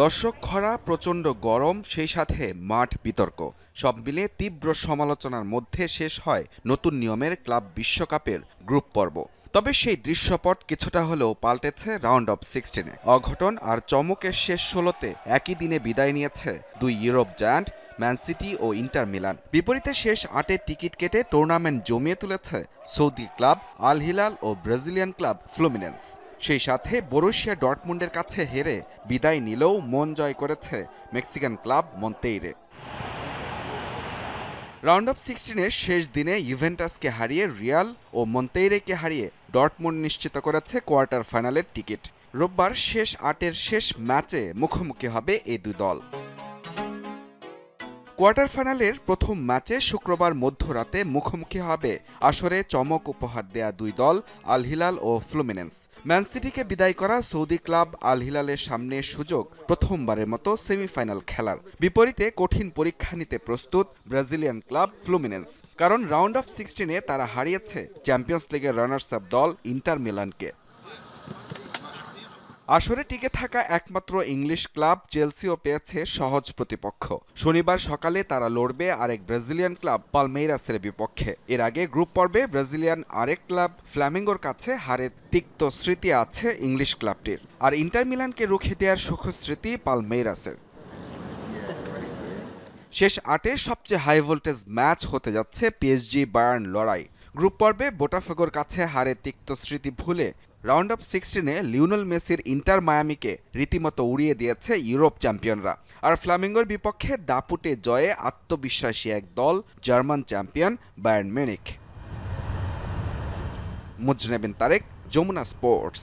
দর্শক, খরা, প্রচণ্ড গরম, সেই সাথে মাঠ বিতর্ক। সব মিলে তীব্র সমালোচনার মধ্যে শেষ হয় নতুন নিয়মের ক্লাব বিশ্বকাপের গ্রুপ পর্ব। তবে সেই দৃশ্যপট কিছুটা হলেও পাল্টেছে রাউন্ড অফ সিক্সটিনে। অঘটন আর চমকের শেষ ষোলোতে একই দিনে বিদায় নিয়েছে দুই ইউরোপ জায়ান্ট, ম্যান সিটি ও ইন্টার মিলান। বিপরীতে শেষ আটের টিকিট কেটে টুর্নামেন্ট জমিয়ে তুলেছে সৌদি ক্লাব আল হিলাল ও ব্রাজিলিয়ান ক্লাব ফ্লুমিনেন্স। সেই সাথে বরুশিয়া ডটমুন্ডের কাছে হেরে বিদায় নিলেও মন জয় করেছে Mexican club Monterrey. Round of সিক্সটিনের শেষ দিনে ইভেন্টাসকে হারিয়ে রিয়াল ও মন্তেইরেকে হারিয়ে ডটমুন্ড নিশ্চিত করেছে কোয়ার্টার ফাইনালের টিকিট। রোববার শেষ আটের শেষ ম্যাচে মুখোমুখি হবে এই দুই দল। কোয়ার্টার ফাইনালের প্রথম ম্যাচে শুক্রবার মধ্যরাতে মুখোমুখি হবে আসরে চমক উপহার দেয়া দুই দল, আল হিলাল ও ফ্লুমিনেন্স। ম্যান সিটিকে বিদায় করা সৌদি ক্লাব আল হিলালের সামনে সুযোগ প্রথমবারের মতো সেমিফাইনাল খেলার। বিপরীতে কঠিন পরীক্ষা নিতে প্রস্তুত ব্রাজিলিয়ান ক্লাব ফ্লুমিনেন্স। কারণ রাউন্ড অফ সিক্সটিনে তারা হারিয়েছে চ্যাম্পিয়ন্স লিগের রানার্স আপ দল ইন্টার মিলানকে। আসরে টিকে থাকা একমাত্র ইংলিশ ক্লাব চেলসিও পেয়েছে সহজ প্রতিপক্ষ। শনিবার সকালে তারা লড়বে আরেক ব্রাজিলিয়ান ক্লাব পালমেইরাসের বিপক্ষে। এর আগে গ্রুপ পর্বে ব্রাজিলিয়ান আরেক ক্লাব ফ্ল্যামিঙ্গোর কাছে হারের তিক্ত স্মৃতি আছে ইংলিশ ক্লাবটির। আর ইন্টার মিলানকে রুখে দেওয়ার সুখস্মৃতি পালমেইরাসের। শেষ আটে সবচেয়ে হাই ভোল্টেজ ম্যাচ হতে যাচ্ছে পিএসজি বায়ার্ন লড়াই। গ্রুপ পর্বে বোটাফেগোর কাছে হারে তিক্ত স্মৃতি ভুলে রাউন্ড অফ সিক্সটিনে লিওনেল মেসির ইন্টার মায়ামিকে রীতিমতো উড়িয়ে দিয়েছে ইউরোপ চ্যাম্পিয়নরা। আর ফ্লামিঙ্গোর বিপক্ষে দাপুটে জয়ে আত্মবিশ্বাসী এক দল, জার্মান চ্যাম্পিয়ন বায়ার্ন মিউনিক মুজনেবিন তারেক, যমুনা স্পোর্টস।